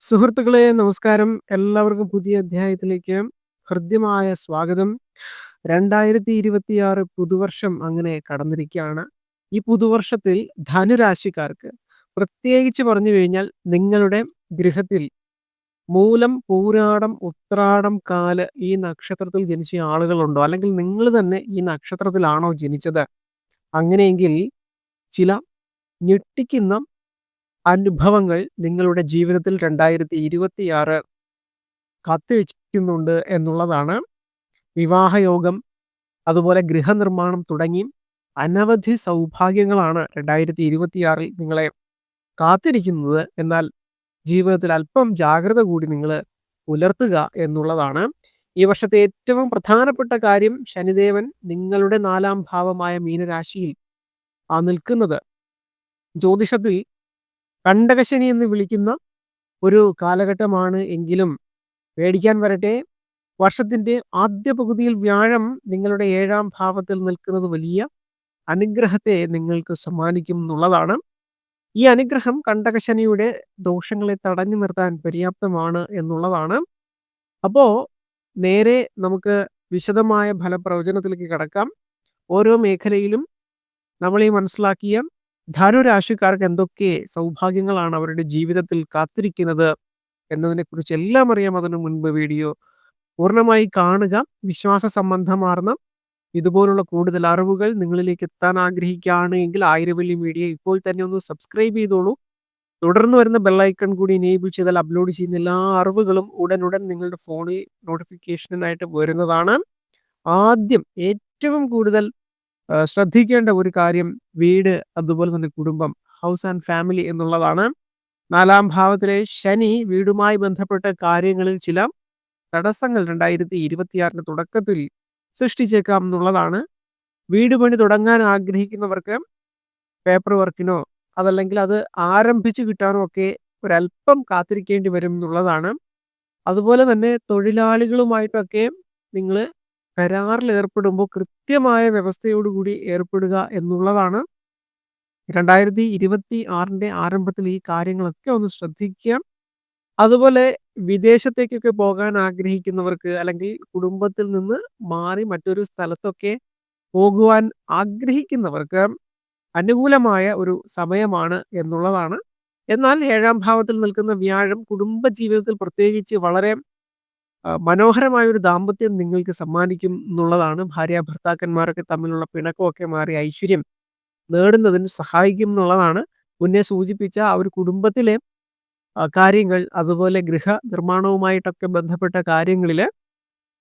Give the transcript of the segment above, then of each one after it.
സുഹൃത്തുക്കളെ നമസ്കാരം. എല്ലാവർക്കും പുതിയ അധ്യായത്തിലേക്ക് ഹൃദ്യമായ സ്വാഗതം. 2026 പുതുവർഷം അങ്ങനെ കടന്നിരിക്കുകയാണ്. ഈ പുതുവർഷത്തിൽ ധനുരാശിക്കാർക്ക് പ്രത്യേകിച്ച് പറഞ്ഞു കഴിഞ്ഞാൽ നിങ്ങളുടെ ഗൃഹത്തിൽ മൂലം, പൂരാടം, ഉത്രാടം, കാൽ ഈ നക്ഷത്രത്തിൽ ജനിച്ച ആളുകളുണ്ടോ? അല്ലെങ്കിൽ നിങ്ങൾ തന്നെ ഈ നക്ഷത്രത്തിലാണോ ജനിച്ചത്? അങ്ങനെയെങ്കിൽ ചില ഞെട്ടിക്കുന്ന അനുഭവങ്ങൾ നിങ്ങളുടെ ജീവിതത്തിൽ 2026 കത്തിവെച്ചിരിക്കുന്നുണ്ട് എന്നുള്ളതാണ്. വിവാഹയോഗം, അതുപോലെ ഗൃഹനിർമ്മാണം തുടങ്ങി അനവധി സൗഭാഗ്യങ്ങളാണ് 2026ൽ നിങ്ങളെ കാത്തിരിക്കുന്നത്. എന്നാൽ ജീവിതത്തിൽ അല്പം ജാഗ്രത കൂടി നിങ്ങൾ പുലർത്തുക എന്നുള്ളതാണ്. ഈ വർഷത്തെ ഏറ്റവും പ്രധാനപ്പെട്ട കാര്യം ശനിദേവൻ നിങ്ങളുടെ നാലാം ഭാവമായ മീനരാശിയിൽ ആ നിൽക്കുന്നത്. ജ്യോതിഷത്തിൽ കണ്ടകശനി എന്ന് വിളിക്കുന്ന ഒരു കാലഘട്ടമാണ് എങ്കിലും പേടിക്കാൻ വരട്ടെ. വർഷത്തിന്റെ ആദ്യ പകുതിയിൽ വ്യാഴം നിങ്ങളുടെ ഏഴാം ഭാവത്തിൽ നിൽക്കുന്നത് വലിയ അനുഗ്രഹത്തെ നിങ്ങൾക്ക് സമ്മാനിക്കും എന്നുള്ളതാണ്. ഈ അനുഗ്രഹം കണ്ടകശനിയുടെ ദോഷങ്ങളെ തടഞ്ഞു നിർത്താൻ പര്യാപ്തമാണ് എന്നുള്ളതാണ്. അപ്പോൾ നേരെ നമുക്ക് വിശദമായ ഫലപ്രവചനത്തിലേക്ക് കടക്കാം. ഓരോ മേഖലയിലും നമ്മൾ ഈ മനസ്സിലാക്കിയ ധനുരാശിക്കാർക്ക് എന്തൊക്കെ സൗഭാഗ്യങ്ങളാണ് അവരുടെ ജീവിതത്തിൽ കാത്തിരിക്കുന്നത് എന്നതിനെക്കുറിച്ച് എല്ലാം അറിയാം. അതിനു മുൻപ് വീഡിയോ പൂർണമായി കാണുക. വിശ്വാസ സംബന്ധമാർന്ന ഇതുപോലുള്ള കൂടുതൽ അറിവുകൾ നിങ്ങളിലേക്ക് എത്താൻ ആഗ്രഹിക്കുകയാണ് എങ്കിൽ ആയിരവല്ലി മീഡിയ ഇപ്പോൾ തന്നെ ഒന്ന് സബ്സ്ക്രൈബ് ചെയ്തോളൂ. തുടർന്ന് വരുന്ന ബെല്ലൈക്കൺ കൂടി എനേബിൾ ചെയ്താൽ അപ്ലോഡ് ചെയ്യുന്ന എല്ലാ അറിവുകളും ഉടനുടൻ നിങ്ങളുടെ ഫോണിൽ നോട്ടിഫിക്കേഷനായിട്ട് വരുന്നതാണ്. ആദ്യം ഏറ്റവും കൂടുതൽ ശ്രദ്ധിക്കേണ്ട ഒരു കാര്യം വീട്, അതുപോലെ തന്നെ കുടുംബം, ഹൗസ് ആൻഡ് ഫാമിലി എന്നുള്ളതാണ്. നാലാം ഭാവത്തിലെ ശനി വീടുമായി ബന്ധപ്പെട്ട കാര്യങ്ങളിൽ ചില തടസ്സങ്ങൾ 2026ന്റെ തുടക്കത്തിൽ സൃഷ്ടിച്ചേക്കാം എന്നുള്ളതാണ്. വീട് പണി തുടങ്ങാൻ ആഗ്രഹിക്കുന്നവർക്ക് പേപ്പർ വർക്കിനോ അതല്ലെങ്കിൽ അത് ആരംഭിച്ചു കിട്ടാനോ ഒക്കെ ഒരല്പം കാത്തിരിക്കേണ്ടി വരും എന്നുള്ളതാണ്. അതുപോലെ തന്നെ തൊഴിലാളികളുമായിട്ടൊക്കെ നിങ്ങൾ കരാറിൽ ഏർപ്പെടുമ്പോൾ കൃത്യമായ വ്യവസ്ഥയോടുകൂടി ഏർപ്പെടുക എന്നുള്ളതാണ്. 2026ന്റെ ആരംഭത്തിൽ ഈ കാര്യങ്ങളൊക്കെ ഒന്ന് ശ്രദ്ധിക്കുക. അതുപോലെ വിദേശത്തേക്കൊക്കെ പോകാൻ ആഗ്രഹിക്കുന്നവർക്ക് അല്ലെങ്കിൽ കുടുംബത്തിൽ നിന്ന് മാറി മറ്റൊരു സ്ഥലത്തൊക്കെ പോകുവാൻ ആഗ്രഹിക്കുന്നവർക്ക് അനുകൂലമായ ഒരു സമയമാണ് എന്നുള്ളതാണ്. എന്നാൽ ഏഴാം ഭാവത്തിൽ നിൽക്കുന്ന വ്യാഴം കുടുംബ ജീവിതത്തിൽ പ്രത്യേകിച്ച് വളരെ മനോഹരമായ ഒരു ദാമ്പത്യം നിങ്ങൾക്ക് സമ്മാനിക്കും എന്നുള്ളതാണ്. ഭാര്യ ഭർത്താക്കന്മാരൊക്കെ തമ്മിലുള്ള പിണക്കമൊക്കെ മാറി ഐശ്വര്യം നേടുന്നതിന് സഹായിക്കും എന്നുള്ളതാണ്. മുന്നേ സൂചിപ്പിച്ച ആ ഒരു കുടുംബത്തിലെ കാര്യങ്ങൾ അതുപോലെ ഗൃഹ നിർമ്മാണവുമായിട്ടൊക്കെ ബന്ധപ്പെട്ട കാര്യങ്ങളിൽ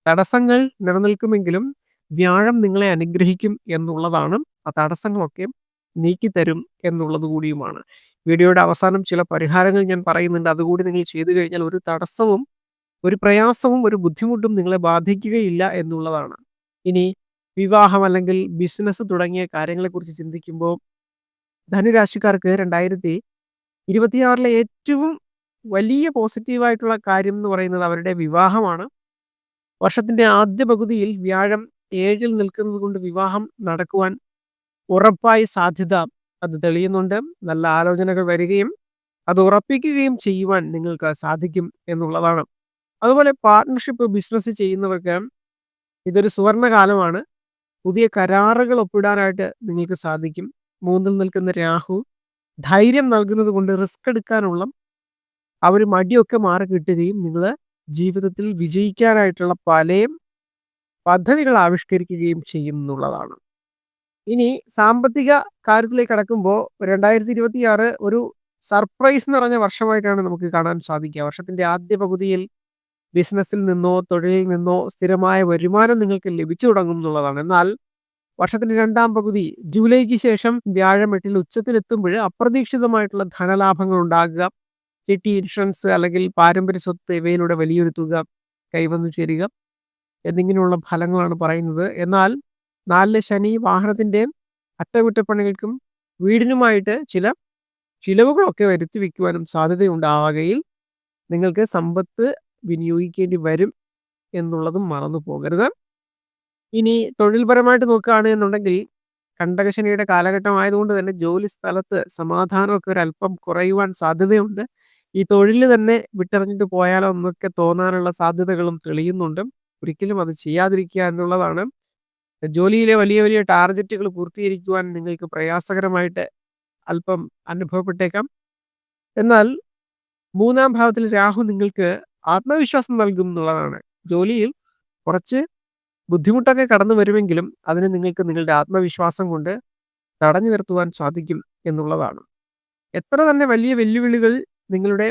തടസ്സങ്ങൾ നിലനിൽക്കുമെങ്കിലും വ്യാഴം നിങ്ങളെ അനുഗ്രഹിക്കും എന്നുള്ളതാണ്. ആ തടസ്സങ്ങളൊക്കെ നീക്കിത്തരും എന്നുള്ളത് കൂടിയുമാണ്. വീഡിയോയുടെ അവസാനം ചില പരിഹാരങ്ങൾ ഞാൻ പറയുന്നുണ്ട്. അതുകൂടി നിങ്ങൾ ചെയ്തു കഴിഞ്ഞാൽ ഒരു തടസ്സവും, ഒരു പ്രയാസവും, ഒരു ബുദ്ധിമുട്ടും നിങ്ങളെ ബാധിക്കുകയില്ല എന്നുള്ളതാണ്. ഇനി വിവാഹം അല്ലെങ്കിൽ ബിസിനസ് തുടങ്ങിയ കാര്യങ്ങളെക്കുറിച്ച് ചിന്തിക്കുമ്പോൾ ധനുരാശിക്കാർക്ക് 2026ലെ ഏറ്റവും വലിയ പോസിറ്റീവായിട്ടുള്ള കാര്യം എന്ന് പറയുന്നത് അവരുടെ വിവാഹമാണ്. വർഷത്തിന്റെ ആദ്യ പകുതിയിൽ വ്യാഴം ഏഴിൽ നിൽക്കുന്നത് കൊണ്ട് വിവാഹം നടക്കുവാൻ ഉറപ്പായി സാധ്യത അത് തെളിയുന്നുണ്ട്. നല്ല ആലോചനകൾ വരികയും അത് ഉറപ്പിക്കുകയും ചെയ്യുവാൻ നിങ്ങൾക്ക് സാധിക്കും എന്നുള്ളതാണ്. അതുപോലെ പാർട്ണർഷിപ്പ് ബിസിനസ് ചെയ്യുന്നവർക്ക് ഇതൊരു സുവർണകാലമാണ്. പുതിയ കരാറുകൾ ഒപ്പിടാനായിട്ട് നിങ്ങൾക്ക് സാധിക്കും. മൂന്നിൽ നിൽക്കുന്ന രാഹു ധൈര്യം നൽകുന്നത് കൊണ്ട് റിസ്ക് എടുക്കാനുള്ള ആ ഒരു മടിയൊക്കെ മാറിക്കിട്ടുകയും നിങ്ങൾ ജീവിതത്തിൽ വിജയിക്കാനായിട്ടുള്ള പലയും പദ്ധതികൾ ആവിഷ്കരിക്കുകയും ചെയ്യും എന്നുള്ളതാണ്. ഇനി സാമ്പത്തിക കാര്യത്തിലേക്ക് കടക്കുമ്പോൾ 2026 ഒരു സർപ്രൈസ് നിറഞ്ഞ വർഷമായിട്ടാണ് നമുക്ക് കാണാൻ സാധിക്കുക. വർഷത്തിന്റെ ആദ്യ പകുതിയിൽ ബിസിനസ്സിൽ നിന്നോ തൊഴിലിൽ നിന്നോ സ്ഥിരമായ വരുമാനം നിങ്ങൾക്ക് ലഭിച്ചു തുടങ്ങും എന്നുള്ളതാണ്. എന്നാൽ വർഷത്തിന്റെ രണ്ടാം പകുതി ജൂലൈക്ക് ശേഷം വ്യാഴം എട്ടിൽ ഉച്ചത്തിലെത്തുമ്പോൾ അപ്രതീക്ഷിതമായിട്ടുള്ള ധനലാഭങ്ങൾ ഉണ്ടാകുക, ചിട്ടി, ഇൻഷുറൻസ് അല്ലെങ്കിൽ പാരമ്പര്യ സ്വത്ത് ഇവയിലൂടെ വലിയൊരു തുക കൈവന്നു ചേരുക എന്നിങ്ങനെയുള്ള ഫലങ്ങളാണ് പറയുന്നത്. എന്നാൽ നാല് ശനി വാഹനത്തിന്റെ അറ്റകുറ്റപ്പണികൾക്കും വീടിനുമായിട്ട് ചില ചിലവുകളൊക്കെ വരുത്തി വയ്ക്കുവാനും സാധ്യതയുണ്ടാവുകയിൽ നിങ്ങൾക്ക് സമ്പത്ത് വിനിയോഗിക്കേണ്ടി വരും എന്നുള്ളതും മറന്നു പോകരുത്. ഇനി തൊഴിൽപരമായിട്ട് നോക്കുകയാണ് എന്നുണ്ടെങ്കിൽ കണ്ടകശനിയുടെ കാലഘട്ടം ആയതുകൊണ്ട് തന്നെ ജോലി സ്ഥലത്ത് സമാധാനമൊക്കെ ഒരല്പം കുറയുവാൻ സാധ്യതയുണ്ട്. ഈ തൊഴിൽ തന്നെ വിട്ടെറിഞ്ഞിട്ട് പോയാലോ എന്നൊക്കെ തോന്നാനുള്ള സാധ്യതകളും തെളിയുന്നുണ്ട്. ഒരിക്കലും അത് ചെയ്യാതിരിക്കുക എന്നുള്ളതാണ്. ജോലിയിലെ വലിയ വലിയ ടാർഗറ്റുകൾ പൂർത്തീകരിക്കുവാൻ നിങ്ങൾക്ക് പ്രയാസകരമായിട്ട് അല്പം അനുഭവപ്പെട്ടേക്കാം. എന്നാൽ മൂന്നാം ഭാവത്തിൽ രാഹു നിങ്ങൾക്ക് ആത്മവിശ്വാസം നൽകും എന്നുള്ളതാണ്. ജോലിയിൽ കുറച്ച് ബുദ്ധിമുട്ടൊക്കെ കടന്നു വരുമെങ്കിലും അതിനെ നിങ്ങൾക്ക് നിങ്ങളുടെ ആത്മവിശ്വാസം കൊണ്ട് തടഞ്ഞു നിർത്തുവാൻ സാധിക്കും എന്നുള്ളതാണ്. എത്ര തന്നെ വലിയ വെല്ലുവിളികൾ നിങ്ങളുടെ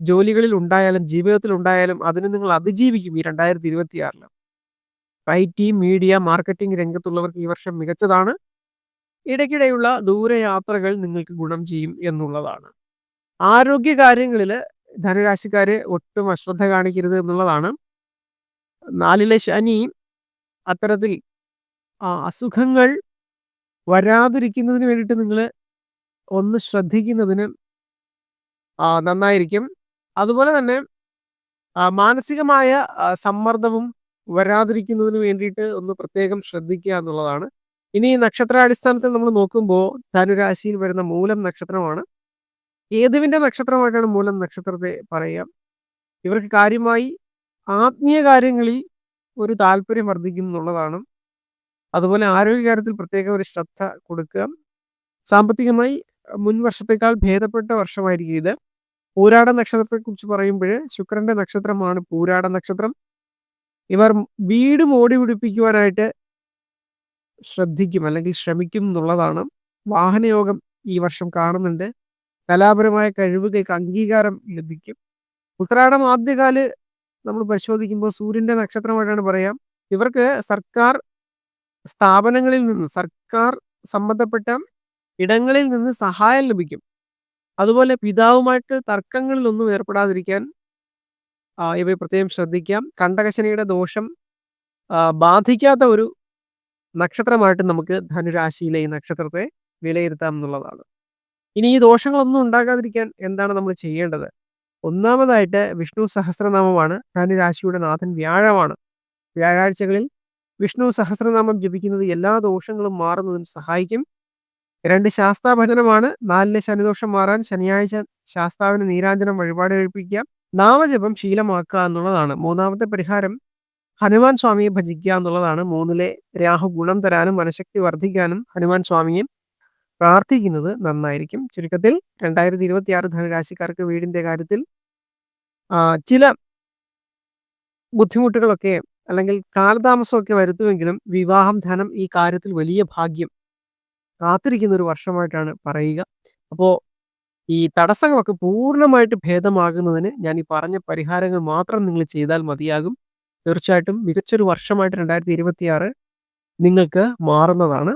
ജോലികളിൽ ഉണ്ടായാലും ജീവിതത്തിൽ ഉണ്ടായാലും അതിനെ നിങ്ങൾ അതിജീവിക്കും ഈ രണ്ടായിരത്തി ഇരുപത്തിയാറിൽ ഐ ടി മീഡിയ, മാർക്കറ്റിംഗ് രംഗത്തുള്ളവർക്ക് ഈ വർഷം മികച്ചതാണ്. ഇടയ്ക്കിടെയുള്ള ദൂരയാത്രകൾ നിങ്ങൾക്ക് ഗുണം ചെയ്യും എന്നുള്ളതാണ്. ആരോഗ്യ കാര്യങ്ങളിൽ ധനുരാശിക്കാര് ഒട്ടും അശ്രദ്ധ കാണിക്കരുത് എന്നുള്ളതാണ്. നാലിലെ ശനി അത്തരത്തിൽ അസുഖങ്ങൾ വരാതിരിക്കുന്നതിന് വേണ്ടിയിട്ട് നിങ്ങൾ ഒന്ന് ശ്രദ്ധിക്കുന്നതിന് നന്നായിരിക്കും. അതുപോലെ തന്നെ മാനസികമായ സമ്മർദ്ദവും വരാതിരിക്കുന്നതിന് വേണ്ടിയിട്ട് ഒന്ന് പ്രത്യേകം ശ്രദ്ധിക്കുക എന്നുള്ളതാണ്. ഇനി നക്ഷത്രാടിസ്ഥാനത്തിൽ നമ്മൾ നോക്കുമ്പോൾ ധനുരാശിയിൽ വരുന്ന മൂലം നക്ഷത്രമാണ്. കേതുവിന്റെ നക്ഷത്രമായിട്ടാണ് മൂലം നക്ഷത്രത്തെ പറയുക. ഇവർക്ക് കാര്യമായി ആത്മീയ കാര്യങ്ങളിൽ ഒരു താല്പര്യം വർദ്ധിക്കും എന്നുള്ളതാണ്. അതുപോലെ ആരോഗ്യകാര്യത്തിൽ പ്രത്യേകം ഒരു ശ്രദ്ധ കൊടുക്കുക. സാമ്പത്തികമായി മുൻ വർഷത്തേക്കാൾ ഭേദപ്പെട്ട വർഷമായിരിക്കും ഇത്. പൂരാട നക്ഷത്രത്തെക്കുറിച്ച് പറയുമ്പോൾ ശുക്രന്റെ നക്ഷത്രമാണ് പൂരാട നക്ഷത്രം. ഇവർ വീട് മോടി പിടിപ്പിക്കുവാനായിട്ട് ശ്രദ്ധിക്കും അല്ലെങ്കിൽ ശ്രമിക്കും എന്നുള്ളതാണ്. വാഹനയോഗം ഈ വർഷം കാണുന്നുണ്ട്. കലാപരമായ കഴിവുകൾക്ക് അംഗീകാരം ലഭിക്കും. ഉത്രാടം ആദ്യകാൽ നമ്മൾ പരിശോധിക്കുമ്പോൾ സൂര്യന്റെ നക്ഷത്രമായിട്ടാണ് പറയാം ഇവർക്ക് സർക്കാർ സ്ഥാപനങ്ങളിൽ നിന്ന് സർക്കാർ സംബന്ധപ്പെട്ട ഇടങ്ങളിൽ നിന്ന് സഹായം ലഭിക്കും. അതുപോലെ പിതാവുമായിട്ട് തർക്കങ്ങളിലൊന്നും ഏർപ്പെടാതിരിക്കാൻ ഇവ പ്രത്യേകം ശ്രദ്ധിക്കാം. കണ്ടകശനിയുടെ ദോഷം ബാധിക്കാത്ത ഒരു നക്ഷത്രമായിട്ട് നമുക്ക് ധനുരാശിയിലെ ഈ നക്ഷത്രത്തെ വിലയിരുത്താം എന്നുള്ളതാണ്. ഇനി ഈ ദോഷങ്ങളൊന്നും ഉണ്ടാകാതിരിക്കാൻ എന്താണ് നമ്മൾ ചെയ്യേണ്ടത്? ഒന്നാമതായിട്ട് വിഷ്ണു സഹസ്രനാമമാണ്. ധനുരാശിയുടെ നാഥൻ വ്യാഴമാണ്. വ്യാഴാഴ്ചകളിൽ വിഷ്ണു സഹസ്രനാമം ജപിക്കുന്നത് എല്ലാ ദോഷങ്ങളും മാറുന്നതിന് സഹായിക്കും. രണ്ട് ശാസ്താഭജനമാണ്. നാലിലെ ശനിദോഷം മാറാൻ ശനിയാഴ്ച ശാസ്താവിന് നീരാഞ്ജനം വഴിപാട് കഴിപ്പിക്കുക. നാമജപം ശീലമാക്കുക എന്നുള്ളതാണ്. മൂന്നാമത്തെ പരിഹാരം ഹനുമാൻ സ്വാമിയെ ഭജിക്കുക എന്നുള്ളതാണ്. മൂന്നിലെ രാഹു ഗുണം തരാനും മനഃശക്തി വർദ്ധിക്കാനും ഹനുമാൻ സ്വാമിയെ പ്രാർത്ഥിക്കുന്നത് നന്നായിരിക്കും. ചുരുക്കത്തിൽ 2026 ധനുരാശിക്കാർക്ക് വീടിന്റെ കാര്യത്തിൽ ചില ബുദ്ധിമുട്ടുകളൊക്കെ അല്ലെങ്കിൽ കാലതാമസമൊക്കെ വരുത്തുമെങ്കിലും വിവാഹം, ധനം ഈ കാര്യത്തിൽ വലിയ ഭാഗ്യം കാത്തിരിക്കുന്ന ഒരു വർഷമായിട്ടാണ് പറയുക. അപ്പോൾ ഈ തടസ്സങ്ങളൊക്കെ പൂർണമായിട്ട് ഭേദമാകുന്നതിന് ഞാൻ ഈ പറഞ്ഞ പരിഹാരങ്ങൾ മാത്രം നിങ്ങൾ ചെയ്താൽ മതിയാകും. തീർച്ചയായിട്ടും മികച്ചൊരു വർഷമായിട്ട് 2026 നിങ്ങൾക്ക് മാറുന്നതാണ്.